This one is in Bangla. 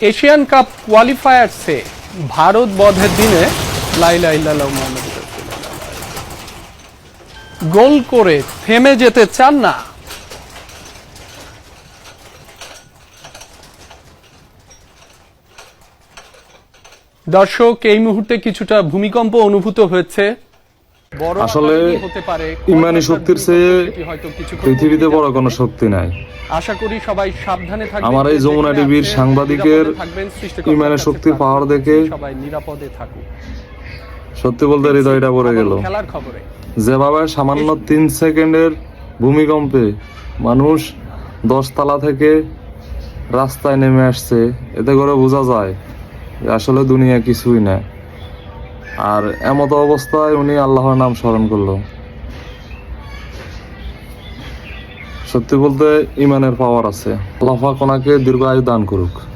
এশিয়ান কাপ কোয়ালিফায়ার্সে ভারত বধের দিনে লাইলা গোল করে থেমে যেতে চান না। দর্শক, এই মুহূর্তে কিছুটা ভূমিকম্প অনুভূত হয়েছে। আসলে ইমানি শক্তির চেয়ে পৃথিবীতে বড় কোনো শক্তি নাই। আশা করি সবাই সাবধানে থাকবেন আমার এই যমুনা টিভির সাংবাদিকের সৃষ্টিকর্তার শক্তির পাওয়ার দেখে সবাই নিরাপদে থাকুক। সত্যি বলতে হৃদয়টা পড়ে গেল। খেলার খবরে। যেভাবে সামান্য তিন সেকেন্ডের ভূমিকম্পে মানুষ দশতলা থেকে রাস্তায় নেমে আসছে এতে করে বোঝা যায় আসলে দুনিয়া কিছুই না। আর এমত অবস্থায় উনি আল্লাহর নাম স্মরণ করল। সত্যি বলতে, ইমানের পাওয়ার আছে। আল্লাহ ওনাকে দীর্ঘ আয়ু দান করুক।